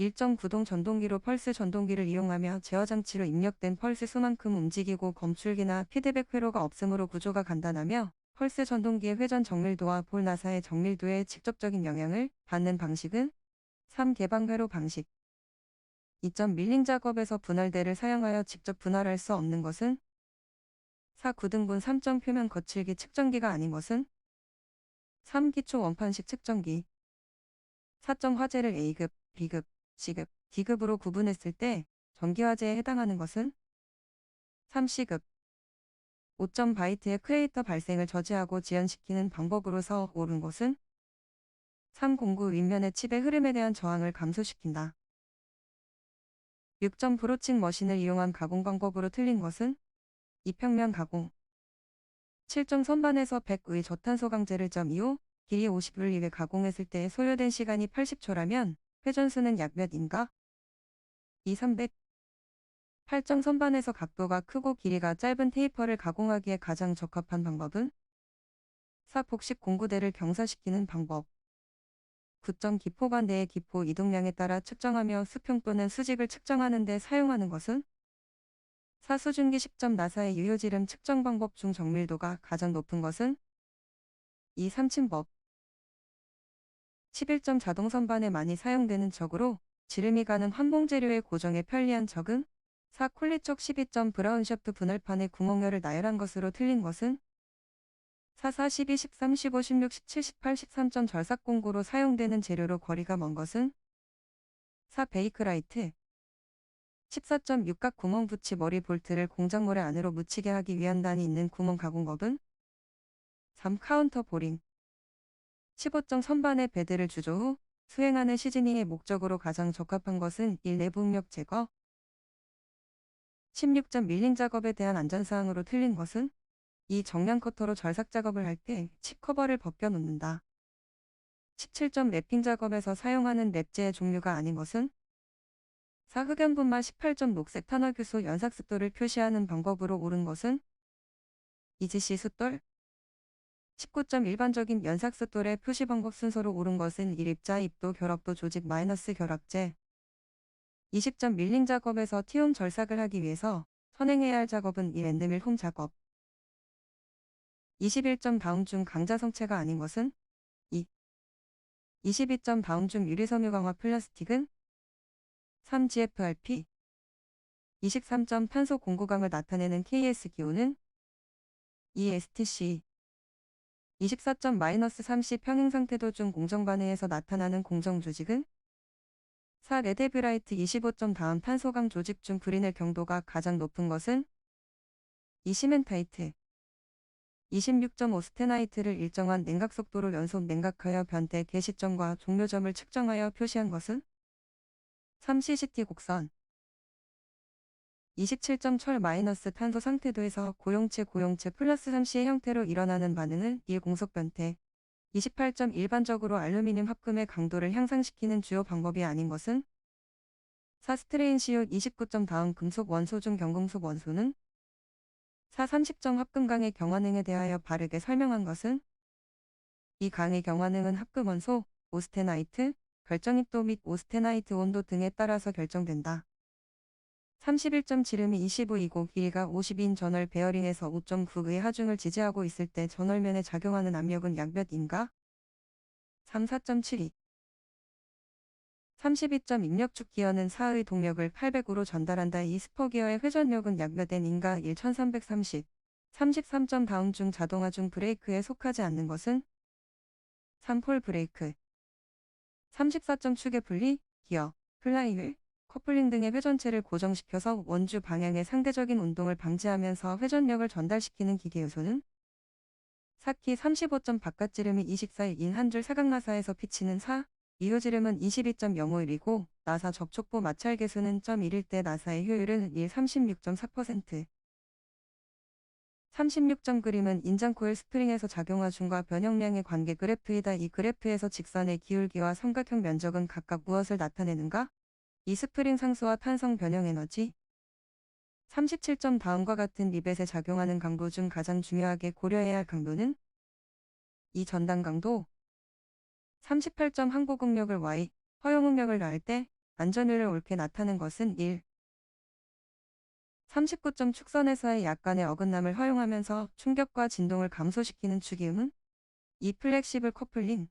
일정 구동 전동기로 펄스 전동기를 이용하며 제어 장치로 입력된 펄스 수만큼 움직이고 검출기나 피드백 회로가 없으므로 구조가 간단하며 펄스 전동기의 회전 정밀도와 볼 나사의 정밀도에 직접적인 영향을 받는 방식은 3. 개방 회로 방식 2점 밀링 작업에서 분할대를 사용하여 직접 분할할 수 없는 것은 4. 구등분 3점 표면 거칠기 측정기가 아닌 것은 3. 기초 원판식 측정기 4 점 화재를 A급, B급, C급, D급으로 구분했을 때 전기화재에 해당하는 것은? 3C급. 5점 바이트의 크레이터 발생을 저지하고 지연시키는 방법으로서 옳은 것은? 309 윗면의 칩의 흐름에 대한 저항을 감소시킨다. 6점 브로칭 머신을 이용한 가공 방법으로 틀린 것은? 이평면 가공. 7점 선반에서 100의 저탄소 강제를 점 2호 길이 50을 이외 가공했을 때 소요된 시간이 80초라면 회전수는 약 몇 인가? 2 300 8점 선반에서 각도가 크고 길이가 짧은 테이퍼를 가공하기에 가장 적합한 방법은? 4 복식 공구대를 경사시키는 방법. 9점 기포관 내의 기포 이동량에 따라 측정하며 수평 또는 수직을 측정하는 데 사용하는 것은? 사수증기 10점 나사의 유효지름 측정 방법 중 정밀도가 가장 높은 것은? 2. 삼침법 11점 자동 선반에 많이 사용되는 적으로 지름이 가는 환봉 재료의 고정에 편리한 적은 4. 콜리촉 12점 브라운 샤프트 분할판에 구멍열을 나열한 것으로 틀린 것은 4, 4, 12, 13, 15, 16, 17, 18, 13점 절삭 공구로 사용되는 재료로 거리가 먼 것은 4. 베이크라이트 14점 육각 구멍 붙이 머리 볼트를 공작모래 안으로 묻히게 하기 위한 단이 있는 구멍 가공법은 3. 카운터 보링 15점 선반의 베드를 주조 후 수행하는 시즈닝의 목적으로 가장 적합한 것은 1. 내부 응력 제거 16점 밀링 작업에 대한 안전사항으로 틀린 것은 이 정량 커터로 절삭 작업을 할 때 칩 커버를 벗겨 놓는다. 17점 랩핑 작업에서 사용하는 랩제의 종류가 아닌 것은 4. 흑연분말 18점 녹색 탄화규소 연삭 습도를 표시하는 방법으로 옳은 것은 이지시 숫돌 19점 일반적인 연삭 숫돌의 표시 방법 순서로 옳은 것은 1입자 입도 결합도 조직 마이너스 결합제. 20점 밀링 작업에서 티움 절삭을 하기 위해서 선행해야 할 작업은 이 랜드밀 홈 작업. 21점 다음 중 강자 성체가 아닌 것은 2 22점 다음 중 유리섬유 강화 플라스틱은 3GFRP 23점 탄소 공구 강을 나타내는 KS 기호는 ESTC 24점 마이너스 30 평행 상태도 중 공정 반응에서 나타나는 공정 조직은 4. 레데브라이트 25점 다음 탄소강 조직 중 브린의 경도가 가장 높은 것은 2. 시멘타이트 26점 오스테나이트를 일정한 냉각 속도로 연속 냉각하여 변태 개시점과 종료점을 측정하여 표시한 것은 3. CCT 곡선 27점 철 마이너스 탄소 상태도에서 고용체 고용체 플러스 3C의 형태로 일어나는 반응은 1. 공속 변태 28점 일반적으로 알루미늄 합금의 강도를 향상시키는 주요 방법이 아닌 것은 4. 스트레인 시옷 29점 다음 금속 원소 중 경금속 원소는 4. 30점 합금강의 경화능에 대하여 바르게 설명한 것은 이 강의 경화능은 합금 원소, 오스테나이트, 결정입도 및 오스테나이트 온도 등에 따라서 결정된다. 31점 지름이 25이고 길이가 50인 전월 베어링에서 5.9의 하중을 지지하고 있을 때 전월면에 작용하는 압력은 약 몇인가? 3 4.72 32점 입력축 기어는 4의 동력을 800으로 전달한다. 이 스퍼 기어의 회전력은 약 몇 N인가? 1330 33점 다음 중 자동화 중 브레이크에 속하지 않는 것은 3폴 브레이크 34점 축의 분리, 기어, 플라이휠, 커플링 등의 회전체를 고정시켜서 원주 방향의 상대적인 운동을 방지하면서 회전력을 전달시키는 기계 요소는 4키 35점 바깥지름이 24인 한 줄 사각나사에서 비치는 4, 이효지름은 22.05일이고 나사 접촉부 마찰 계수는 0.1일 때 나사의 효율은 1 36.4%. 36점 그림은 인장 코일 스프링에서 작용화 중과 변형량의 관계 그래프이다. 이 그래프에서 직선의 기울기와 삼각형 면적은 각각 무엇을 나타내는가? 이 스프링 상수와 탄성 변형 에너지 37점 다음과 같은 리벳에 작용하는 강도 중 가장 중요하게 고려해야 할 강도는 이 전단 강도 38점 항고응력을 Y, 허용응력을 넣을 때 안전율을 옳게 나타낸 것은 1. 39점 축선에서의 약간의 어긋남을 허용하면서 충격과 진동을 감소시키는 축이음은 2. 플렉시블 커플링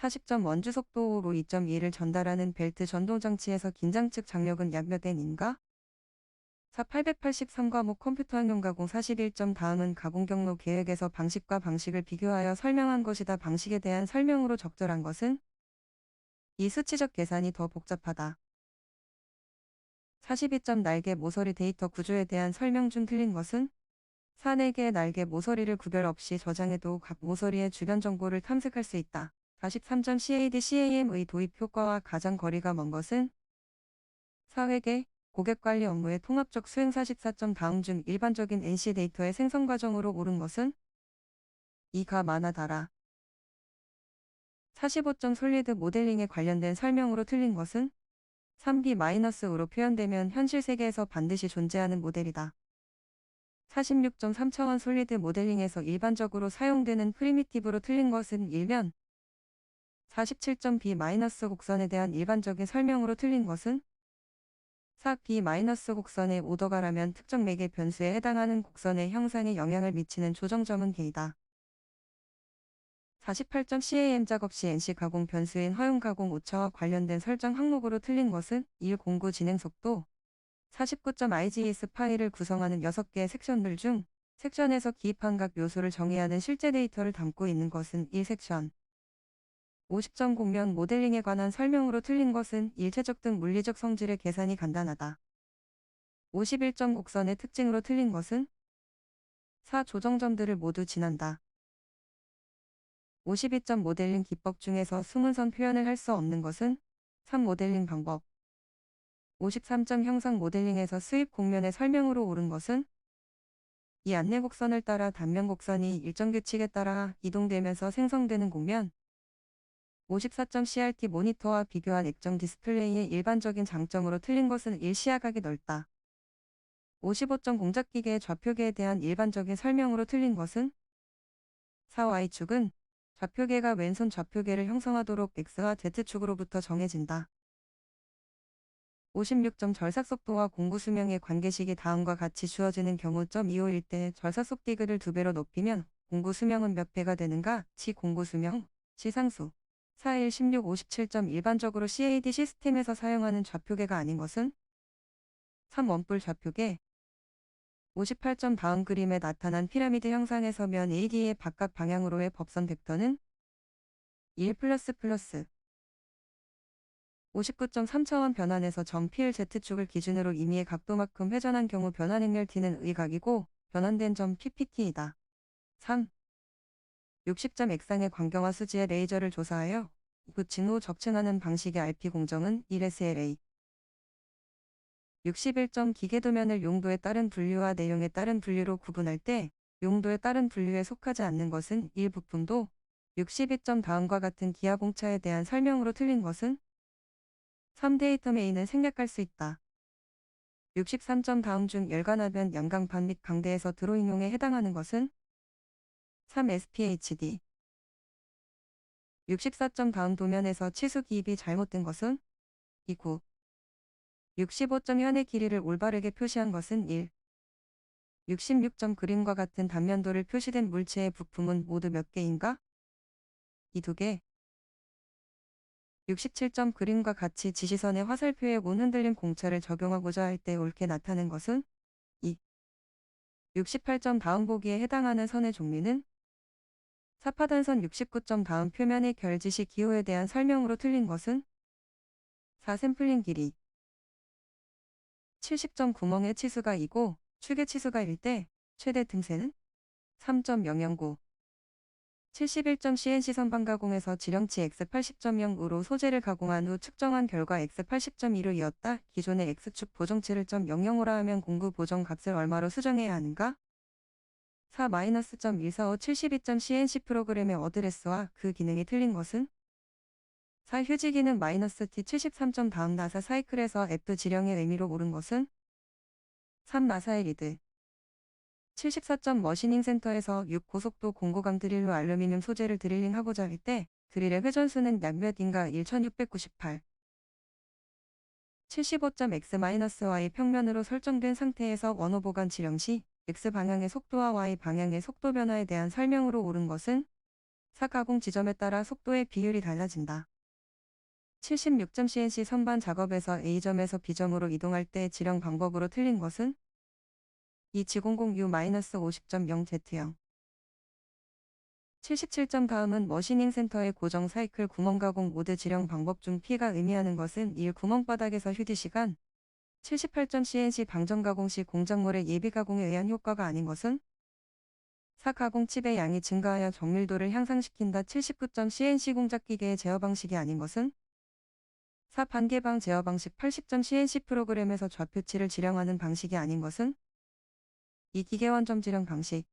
40점 원주 속도로 2.2를 전달하는 벨트 전동 장치에서 긴장 측 장력은 약몇 N인가? 4. 883과목 컴퓨터 응용 가공 41점 다음은 가공 경로 계획에서 방식과 방식을 비교하여 설명한 것이다. 방식에 대한 설명으로 적절한 것은 이 수치적 계산이 더 복잡하다. 42점 날개 모서리 데이터 구조에 대한 설명 중 틀린 것은 4. 4개의 날개 모서리를 구별 없이 저장해도 각 모서리의 주변 정보를 탐색할 수 있다. 43점 CAD CAM의 도입 효과와 가장 거리가 먼 것은? 사회계 고객관리 업무의 통합적 수행 44점 다음 중 일반적인 NC 데이터의 생성 과정으로 옳은 것은? 2가 많아 달아 45점 솔리드 모델링에 관련된 설명으로 틀린 것은? 3B-5로 표현되면 현실 세계에서 반드시 존재하는 모델이다. 46점 3차원 솔리드 모델링에서 일반적으로 사용되는 프리미티브로 틀린 것은 일면 47점 B- 곡선에 대한 일반적인 설명으로 틀린 것은 4 B- 곡선의 오더가라면 특정 매개 변수에 해당하는 곡선의 형상에 영향을 미치는 조정점은 K다. 48점 CAM 작업 시 NC 가공 변수인 허용 가공 오차와 관련된 설정 항목으로 틀린 것은 1 공구 진행 속도 49점 IGS 파일을 구성하는 6개의 섹션들 중 섹션에서 기입한 각 요소를 정의하는 실제 데이터를 담고 있는 것은 1섹션 50점 공면 모델링에 관한 설명으로 틀린 것은 일체적 등 물리적 성질의 계산이 간단하다. 51점 곡선의 특징으로 틀린 것은 4 조정점들을 모두 지난다. 52점 모델링 기법 중에서 숨은 선 표현을 할 수 없는 것은 3 모델링 방법 53점 형상 모델링에서 수입 곡면의 설명으로 옳은 것은 이 안내 곡선을 따라 단면 곡선이 일정 규칙에 따라 이동되면서 생성되는 곡면 54점 CRT 모니터와 비교한 액정 디스플레이의 일반적인 장점으로 틀린 것은 일시야각이 넓다. 55점 공작기계의 좌표계에 대한 일반적인 설명으로 틀린 것은 4Y축은 좌표계가 왼손 좌표계를 형성하도록 X와 Z축으로부터 정해진다. 56점 절삭속도와 공구수명의 관계식이 다음과 같이 주어지는 경우 점251 때 절삭속 디그를 두 배로 높이면 공구수명은 몇 배가 되는가? 치 공구수명, 시상수 41, 16, 57점 일반적으로 CAD 시스템에서 사용하는 좌표계가 아닌 것은 3. 원뿔 좌표계 58점 다음 그림에 나타난 피라미드 형상에서 면 AD의 바깥 방향으로의 법선 벡터는 1 플러스 플러스 59점 3차원 변환에서 점 PLZ축을 기준으로 임의의 각도만큼 회전한 경우 변환 행렬 T는 의각이고 변환된 점 PPT이다. 3. 60점 액상의 광경화 수지의 레이저를 조사하여 붙인 후 적층하는 방식의 RP 공정은 1SLA. 61점 기계도면을 용도에 따른 분류와 내용에 따른 분류로 구분할 때 용도에 따른 분류에 속하지 않는 것은 일부품도 62점 다음과 같은 기하공차에 대한 설명으로 틀린 것은 3데이터 메인은 생략할 수 있다. 63점 다음 중 열관하변 양강판 및 강대에서 드로잉용에 해당하는 것은 3SPHD 64점 다음 도면에서 치수 기입이 잘못된 것은 2구 65점 현의 길이를 올바르게 표시한 것은 1 66점 그림과 같은 단면도를 표시된 물체의 부품은 모두 몇 개인가? 이 두 개. 67점 그림과 같이 지시선의 화살표에 온 흔들림 공차를 적용하고자 할 때 옳게 나타낸 것은 2. 68점 다음 보기에 해당하는 선의 종류는 사파단선 69점 다음 표면의 결지시 기호에 대한 설명으로 틀린 것은 4 샘플링 길이 70점 구멍의 치수가 2고 축의 치수가 1때 최대 등세는 3.009 71점 CNC 선반 가공에서 지령치 X80.0으로 소재를 가공한 후 측정한 결과 X80.2로 이었다. 기존의 X축 보정치를 .005라 하면 공구 보정 값을 얼마로 수정해야 하는가? 4-.145 72점 CNC 프로그램의 어드레스와 그 기능이 틀린 것은? 4 휴지 기능 마이너스 T 73점 다음 나사 사이클에서 F 지령의 의미로 옳은 것은? 3 나사의 리드. 74점 머시닝 센터에서 6 고속도 공고강 드릴로 알루미늄 소재를 드릴링하고자 할 때 드릴의 회전수는 약 몇인가? 1698 75.x-y 평면으로 설정된 상태에서 원호 보관 지령 시 x 방향의 속도와 y 방향의 속도 변화에 대한 설명으로 옳은 것은 사가공 지점에 따라 속도의 비율이 달라진다. 76.cnc 선반 작업에서 A점에서 B점으로 이동할 때 지령 방법으로 틀린 것은 2700U-50.0Z0 77점 다음은 머시닝 센터의 고정 사이클 구멍 가공 모드 지령 방법 중 P가 의미하는 것은 1. 구멍 바닥에서 휴지 시간 78점 CNC 방정 가공 시 공작물의 예비 가공에 의한 효과가 아닌 것은 4. 가공 칩의 양이 증가하여 정밀도를 향상시킨다 79점 CNC 공작 기계의 제어 방식이 아닌 것은 4. 반개방 제어 방식 80점 CNC 프로그램에서 좌표치를 지령하는 방식이 아닌 것은 이 기계 원점 지령 방식